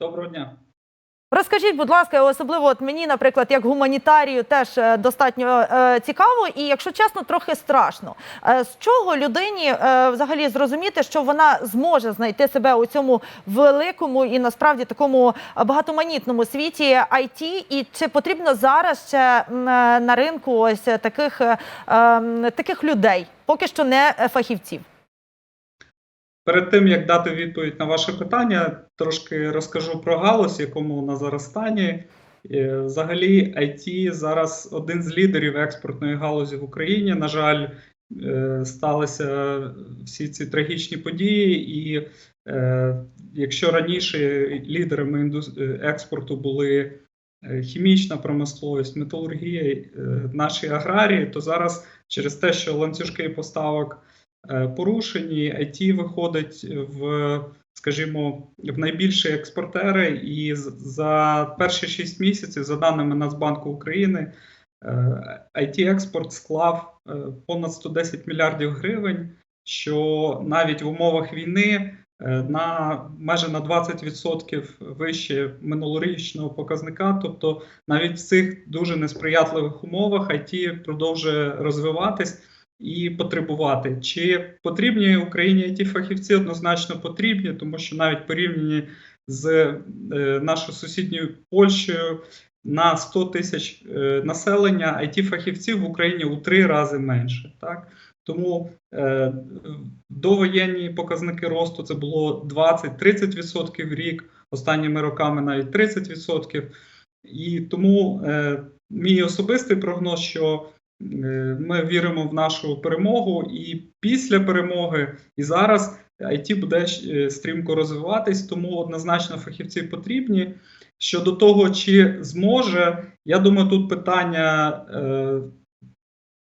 Доброго дня. Розкажіть, будь ласка, особливо от мені, наприклад, як гуманітарію, теж е, достатньо е, цікаво, і якщо чесно, трохи страшно. Е, з чого людині е, взагалі зрозуміти, що вона зможе знайти себе у цьому великому і насправді такому багатоманітному світі IT, і чи потрібно зараз ще е, на ринку ось таких, е, ем, таких людей, поки що не фахівців? Перед тим як дати відповідь на ваше питання, трошки розкажу про галузь, в якому вона зараз стані. Взагалі, IT зараз один з лідерів експортної галузі в Україні. На жаль, е, сталися всі ці трагічні події, і е, якщо раніше лідерами е, експорту були хімічна промисловість, металургія, наші аграрії, то зараз через те, що ланцюжки поставок порушені, IT виходить в, скажімо, в найбільші експортери, і за перші 6 місяців, за даними Нацбанку України, IT-експорт склав е, понад 110 мільярдів гривень, що навіть в умовах війни е, на майже на 20% вище минулорічного показника. Тобто навіть в цих дуже несприятливих умовах IT продовжує розвиватись і потребувати. Чи потрібні Україні it фахівці однозначно потрібні, тому що навіть порівняні з е, нашою сусідньою Польщею на 100 тисяч е, населення it фахівців в Україні у три рази менше. Так? Тому е, довоєнні показники росту це було 20-30% в рік, останніми роками навіть 30%. І тому е, мій особистий прогноз, що ми віримо в нашу перемогу, і після перемоги, і зараз IT буде е, стрімко розвиватись, тому однозначно фахівці потрібні. Щодо того, чи зможе, я думаю, тут питання е,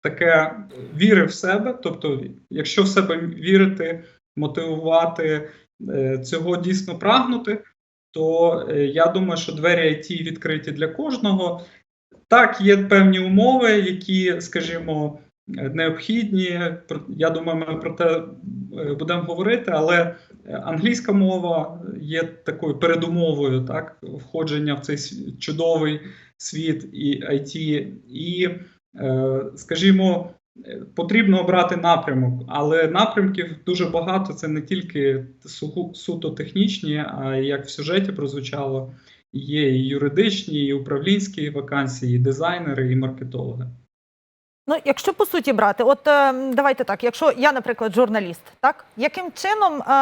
таке віри в себе. Тобто, якщо в себе вірити, мотивувати, е, цього дійсно прагнути, то е, я думаю, що двері IT відкриті для кожного. Так, є певні умови, які, скажімо, необхідні. Я думаю, ми про те е, будемо говорити, але англійська мова є такою передумовою так, входження в цей чудовий світ і IT. І, е, скажімо, е, потрібно обрати напрямок, але напрямків дуже багато. Це не тільки суто технічні, а як в сюжеті прозвучало, є і юридичні, і управлінські вакансії, і дизайнери, і маркетологи. Ну, якщо по суті брати, от е, давайте так, якщо я, наприклад, журналіст, так яким чином, е,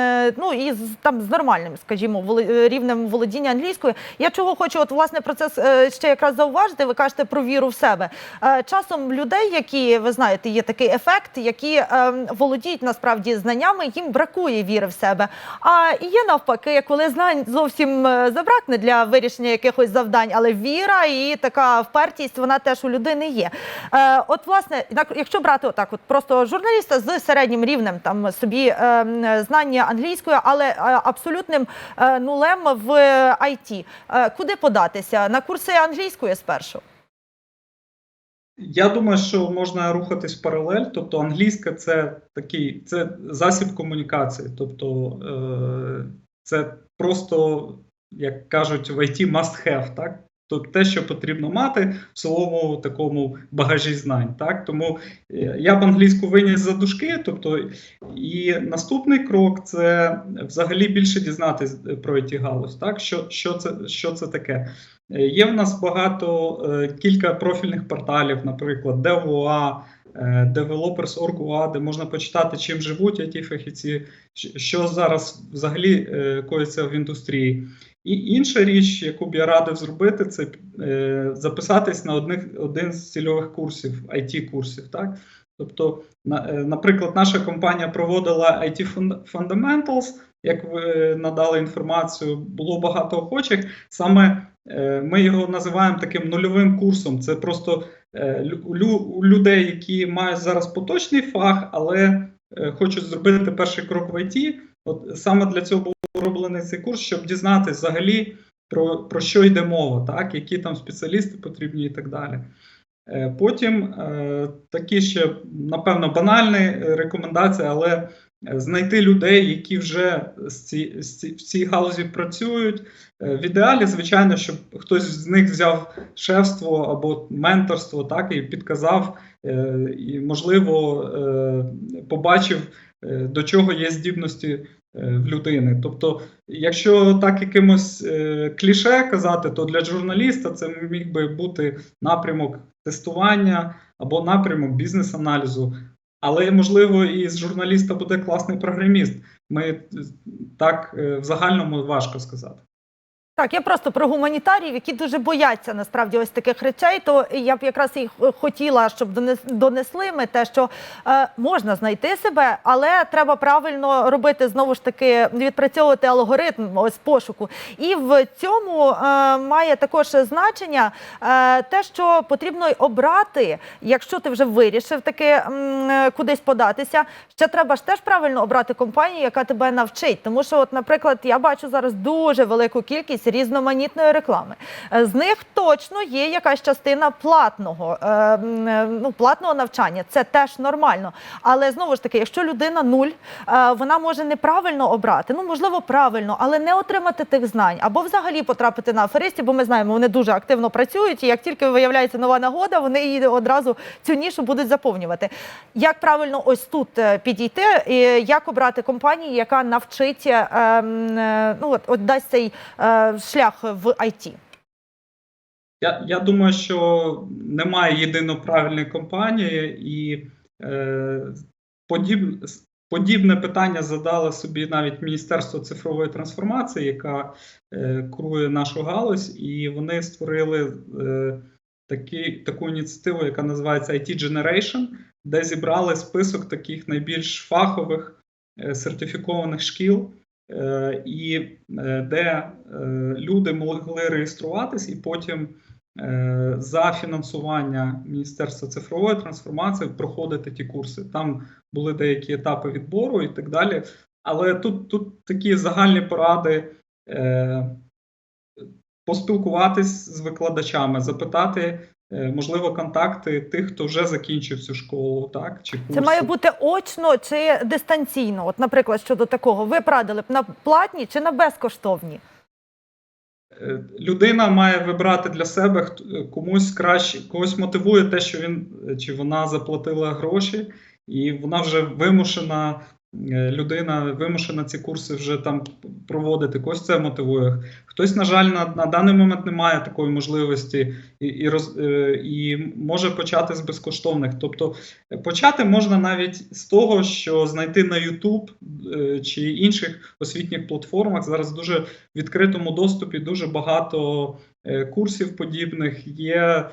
е, ну і з там з нормальним, скажімо, рівнем володіння англійською, я чого хочу, от власне про це ще якраз зауважити. Ви кажете про віру в себе. Часом людей, які ви знаєте, є такий ефект, які володіють насправді знаннями, їм бракує віри в себе. А є навпаки, коли знань зовсім забракне для вирішення якихось завдань, але віра і така впертість, вона теж у людини є. Е, от, власне, якщо брати отак, от просто журналіста з середнім рівнем там собі е, знання англійської, але е, абсолютним е, нулем в IT, е, куди податися? На курси англійської спершу? Я думаю, що можна рухатись паралель. Тобто, англійська це такий це засіб комунікації. Тобто е, це просто, як кажуть, в IT must have, так? Тобто те, що потрібно мати в своєму такому багажі знань. Так? Тому е, я б англійську виніс за дужки. Тобто, і наступний крок це взагалі більше дізнатись про IT галузь. Так? Що, що, це, що це таке? Е, Є в нас багато е, кілька профільних порталів, наприклад, е, Developers.org.ua, де можна почитати, чим живуть ті фахівці, що зараз взагалі е, коїться в індустрії. І інша річ, яку б я радив зробити, це е, записатись на одних, один з цільових курсів, IT-курсів. Так? Тобто, е, наприклад, наша компанія проводила IT Fundamentals, як ви надали інформацію, було багато охочих. Саме Е, Ми його називаємо таким нульовим курсом. Це просто е, у людей, які мають зараз поточний фах, але е, хочуть зробити перший крок в ІТ. От саме для цього був зроблений цей курс, щоб дізнатися взагалі про, про що йде мова, так, які там спеціалісти потрібні і так далі. Е, Потім е, такі ще, напевно, банальні е, рекомендації, але е, знайти людей, які вже з ці, з ці, в цій галузі працюють. Е, В ідеалі, звичайно, щоб хтось з них взяв шефство або менторство, так і підказав, е, і, можливо, е, побачив, е, до чого є здібності е, в людини. Тобто, якщо так якимось е, кліше казати, то для журналіста це міг би бути напрямок тестування або напрямок бізнес-аналізу. Але можливо, і з журналіста буде класний програміст. Ми е, так е, в загальному важко сказати. Так, я просто про гуманітаріїв, які дуже бояться насправді ось таких речей. То я б якраз і хотіла, щоб донес- донесли ми те, що е, можна знайти себе, але треба правильно робити знову ж таки відпрацьовувати алгоритм ось пошуку. І в цьому е, має також значення е, те, що потрібно обрати, якщо ти вже вирішив таки м, е, кудись податися. Ще треба ж теж правильно обрати компанію, яка тебе навчить. Тому що, от, наприклад, я бачу зараз дуже велику кількість різноманітної реклами. Е, З них точно є якась частина платного, е, е, ну, платного навчання. Це теж нормально. Але знову ж таки, якщо людина нуль, вона може неправильно обрати. Ну, можливо, правильно, але не отримати тих знань або взагалі потрапити на аферистів, бо ми знаємо, вони дуже активно працюють. І як тільки виявляється нова нагода, вони її одразу цю нішу будуть заповнювати. Як правильно ось тут підійти, і як обрати компанію, яка навчить, ну от, от дасть цей шлях в IT? Я, я думаю, що немає єдино правильної компанії, і е, подіб, подібне питання задало собі навіть Міністерство цифрової трансформації, яка е, курує нашу галузь, і вони створили е, такі, таку ініціативу, яка називається IT Generation, де зібрали список таких найбільш фахових е, сертифікованих шкіл. Е, і е, де е, люди могли реєструватись і потім за фінансування Міністерства цифрової трансформації проходити ті курси. Там були деякі етапи відбору і так далі. Але тут, тут такі загальні поради. Поспілкуватись з викладачами, запитати, можливо, контакти тих, хто вже закінчив цю школу, так чи курси. Це має бути очно чи дистанційно? От, наприклад, щодо такого, ви порадили б на платні чи на безкоштовні? Е, людина має вибрати для себе е, комусь краще, когось мотивує те, що він е, чи вона заплатила гроші, і вона вже вимушена. Е, Людина вимушена ці курси вже там проводити, когось це мотивує. Хтось, на жаль, на, на даний момент не має такої можливості і, і, роз, е, і може почати з безкоштовних. Тобто е, почати можна навіть з того, що знайти на YouTube чи інших освітніх платформах. Зараз дуже в відкритому доступі дуже багато курсів подібних. Є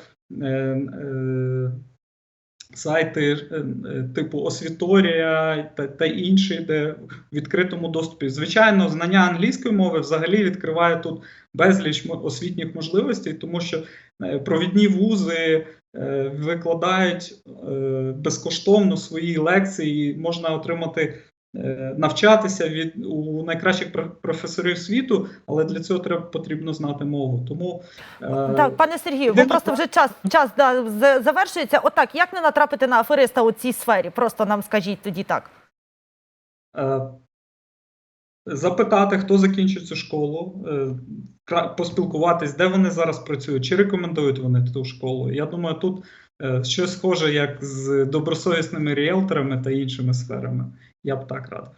сайти е, е, типу Освіторія та, та інші, де в відкритому доступі. Звичайно, знання англійської мови взагалі відкриває тут безліч освітніх можливостей, тому що е, провідні вузи викладають безкоштовно свої лекції, можна отримати. Е, Навчатися від у найкращих професорів світу, але для цього треба потрібно знати мову. Тому е, Так, пане Сергію, бо просто вже час, час да, завершується. Отак, як не натрапити на афериста у цій сфері? Просто нам скажіть тоді так. Е, Запитати, хто закінчив цю школу, поспілкуватись, де вони зараз працюють, чи рекомендують вони ту школу. Я думаю, тут щось схоже, як з добросовісними ріелторами та іншими сферами. Я б так радив.